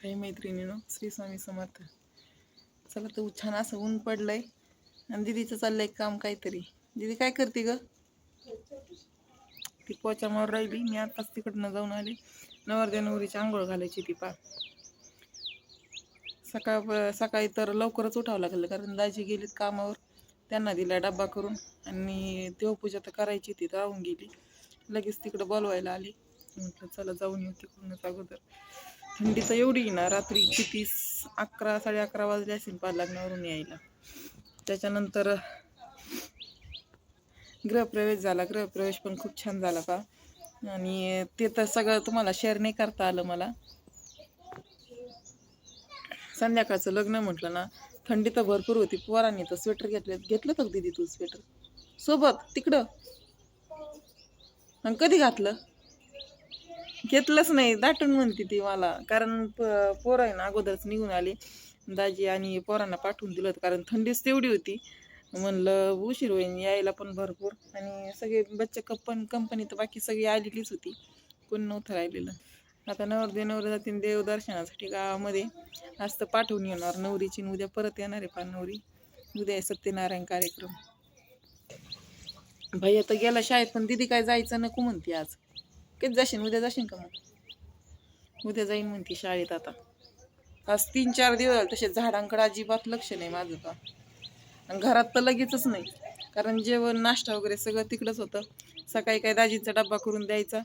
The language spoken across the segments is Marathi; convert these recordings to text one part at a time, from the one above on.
काही मैत्रिणीनो श्री स्वामी समर्थ. चला तर छान असं ऊन पडलंय. आणि दिदीचं चाललंय काम काहीतरी. दिदी काय करते ग? ती पोचामावर राहिली. मी आताच तिकडनं जाऊन आले. नवरदेव नवरीची आंघोळ घालायची ती पा सकाळ सकाळी तर लवकरच उठावं लागलं कारण दाजी गेलीत कामावर. त्यांना दिला डब्बा करून. आणि देवपूजा तर करायची ती राहून गेली. लगेच तिकडं बोलवायला आली. म्हटलं चला जाऊन येऊ तिकडूनच अगोदर. थंडी तर एवढी ना रात्री किती अकरा साडे अकरा वाजले असेल पाच लग्नावरून यायला. त्याच्यानंतर गृहप्रवेश झाला. गृहप्रवेश पण खूप छान झाला का? आणि ते तर सगळं तुम्हाला शेअर नाही करता आलं मला. संध्याकाळचं लग्न म्हटलं ना थंडी तर भरपूर होती. पोरांनी तर स्वेटर घेतले घेतलं तर दिदी तू स्वेटर सोबत तिकडं. आणि कधी घातलं? घेतलंच नाही दाटून म्हणते ती मला. कारण प- पोरं आहे ना अगोदरच निघून आले. दाजी आणि पोरांना पाठवून दिलं होतं कारण थंडीच तेवढी होती. म्हणलं उशीर होईन यायला पण भरपूर. आणि सगळे बच्चे कंपन कंपनी तर बाकी सगळी आलेलीच होती. कोण नव्हतं राहिलेलं. आता नवरदेव नवर जातील देवदर्शनासाठी गावामध्ये आज तर पाठवून येणार. नवरीची उद्या परत येणार आहे पान नवरी. उद्या आहे सत्यनारायण कार्यक्रम. भैया तर गेला शाळेत पण दिदी काय जायचं नको म्हणते आज. कधी जाशील? उद्या जाशील का मग? उद्या जाईन म्हणते शाळेत आता. आज तीन चार दिवस झाले तसे झाडांकडे अजिबात लक्ष नाही माझं का आणि घरात तर लगेचच नाही. कारण जेवण नाश्ता वगैरे सगळं तिकडंच होतं. सकाळी काय दाजींचा डब्बा करून द्यायचा.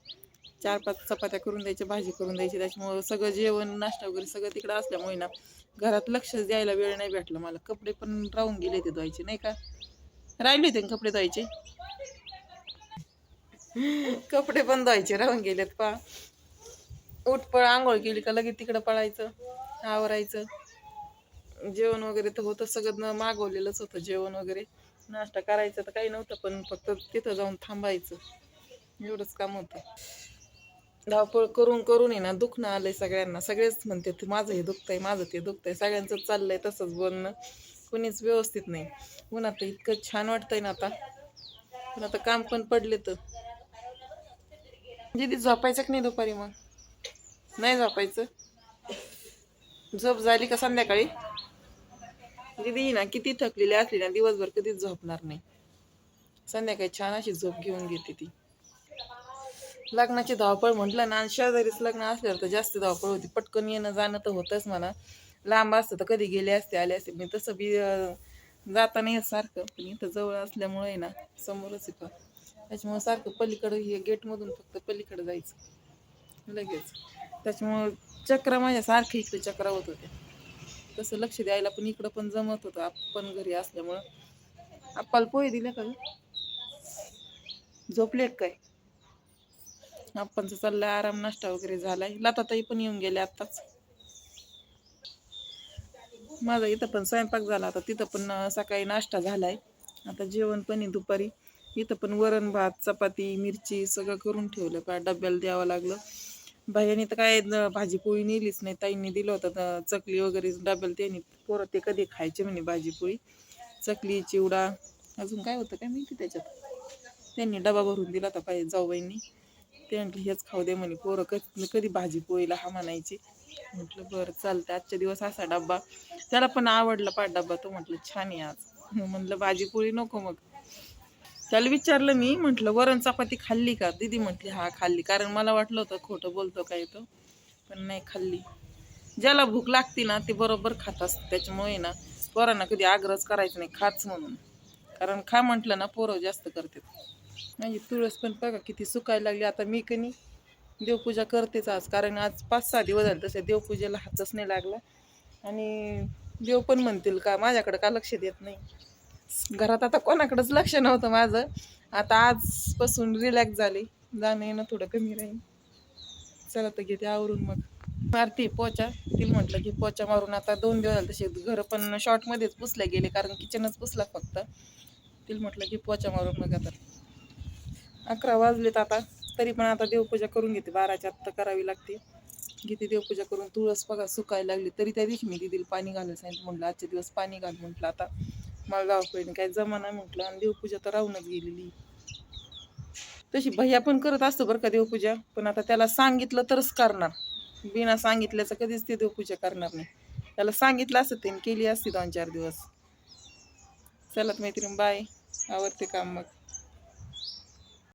चार पाच चपात्या करून द्यायच्या भाजी करून द्यायची. त्याच्यामुळं सगळं जेवण नाश्ता वगैरे सगळं तिकडं असल्यामुळे ना घरात लक्ष द्यायला वेळ नाही भेटलं मला. कपडे पण राहून गेले ते धुवायचे नाही का? राहिले होते ना कपडे धुवायचे? कपडे पण धुवायचे राहून गेलेत पा उठपळ आंघोळ केली का लगेच तिकडं पळायचं आवरायचं. जेवण वगैरे तर होतं सगळं मागवलेलंच होतं जेवण वगैरे. नाश्ता करायचं तर काही नव्हतं पण फक्त तिथं जाऊन थांबायचं. एवढंच काम होतं. धावपळ करून करून आहे ना दुखणं आलंय सगळ्यांना. सगळेच म्हणते "ते माझं हे दुखतंय माझं ते दुखतंय. सगळ्यांचं चाललंय तसंच बोलणं. कुणीच व्यवस्थित नाही. पुन्हा तर इतकं छान वाटतंय ना आता. पण आता काम पण पडले तर दिदी झोपायचं की नाही दुपारी मग? नाही झोपायचं. झोप झाली का संध्याकाळी? दिदी ना किती थकलेली असली ना दिवसभर कधीच झोपणार नाही. संध्याकाळी छान अशी झोप घेऊन घेते ती. लग्नाची धावपळ म्हटलं ना आणि शेजारीच लग्न असल्यावर तर जास्त धावपळ होती. पटकन येणं जाणं तर होतंच म्हणा. लांब असतं तर कधी गेले असते आले असते. मी तसं बी जाता नाही सारखं. पण इथं जवळ असल्यामुळे ना समोरच येतं त्याच्यामुळं सारखं पलीकडं हे गेटमधून फक्त पलीकडं जायचं. लगेच. त्याच्यामुळं चक्रा माझ्या सारखं इकडे चक्रा होत होते तसं लक्ष द्यायला पण इकडं पण जमत होतं. आपण घरी असल्यामुळं. आप्पाला पोहे दिले का झोपले काय? आप्पांचा चाललाय आराम नाश्ता वगैरे झालाय. लताताई पण येऊन गेले आत्ताच. माझा इथं पण स्वयंपाक झाला. आता तिथं पण सकाळी नाश्ता झालाय. आता जेवण पण आहे दुपारी. इथं पण वरण भात चपाती मिरची सगळं करून ठेवलं. का डब्याला द्यावं लागलं. भाईने तर काय भाजीपोळी भाजी पोळी नेलीच नाही. ताईंनी दिलं होतं तर चकली वगैरे डब्याला त्यांनी पोरं ते कधी खायचे म्हणे भाजी पोळी चकली चिवडा अजून काय होतं काय माहिती त्याच्यात? त्यांनी डबा भरून दिला होता पाहिजे जाऊबाईंनी ते म्हटलं हेच खाऊ दे म्हणे पोरं कधी कधी भाजी पोळीला हा म्हणायची. म्हटलं बरं चालतं आजच्या दिवस असा डब्बा. त्याला पण आवडला पाठ डब्बा तो म्हटलं छान आहे आज. म्हटलं भाजी पोळी नको मग. त्याला विचारलं मी म्हटलं वरण चपाती खाल्ली का? दिदी म्हटली हा खाल्ली. कारण मला वाटलं होतं खोटं बोलतो काय तो पण नाही खाल्ली. ज्याला भूक लागते ना ते बरोबर खात असतं. त्याच्यामुळे ना पोरांना कधी आग्रहच करायचं नाही खाच म्हणून. कारण खा म्हटलं ना पोरं जास्त करतात. म्हणजे तुळस पण बघा किती सुकायला लागली. आता मी कनी देवपूजा करतेच आज. कारण आज पाच सहा दिवस झाले तसे देवपूजेला हातच नाही लागला. आणि देव पण म्हणतील का माझ्याकडं का लक्ष देत नाही? घरात आता कोणाकडंच लक्ष नव्हतं माझं. आता आजपासून रिलॅक्स झाले. जाणं येणं थोडं कमी राहील. चला तर घेते आवरून मग. मारते पोचा. तिला म्हटलं की पोचा मारून आता दोन दिवस झाले तसे घर पण शॉर्टमध्येच पुसले गेले कारण किचनच पुसला फक्त. तिला म्हटलं की पोचा मारून मग आता. अकरा वाजलेत आता. तरी पण आता देवपूजा करून घेते. बाराच्या आत्ता करावी लागते. घेते देवपूजा करून. तुळस बघा सुकायला लागली. तरी त्या दिवशी मी दिदीला पाणी घालायला सांगितलं. म्हटलं आजचे दिवस पाणी घाल म्हटलं आता. मला गावाकडे काय जमा नाही म्हटलं आणि देवपूजा तर राहूनच गेलेली. तशी भैया पण करत असतो बरं का देवपूजा. पण आता त्याला सांगितलं तरच करणार. बिना सांगितल्याचं कधीच ते देवपूजा करणार नाही. त्याला सांगितलं असतं त्याने केली असती दोन चार दिवस. चला मैत्रीण बाय आवडते काम मग.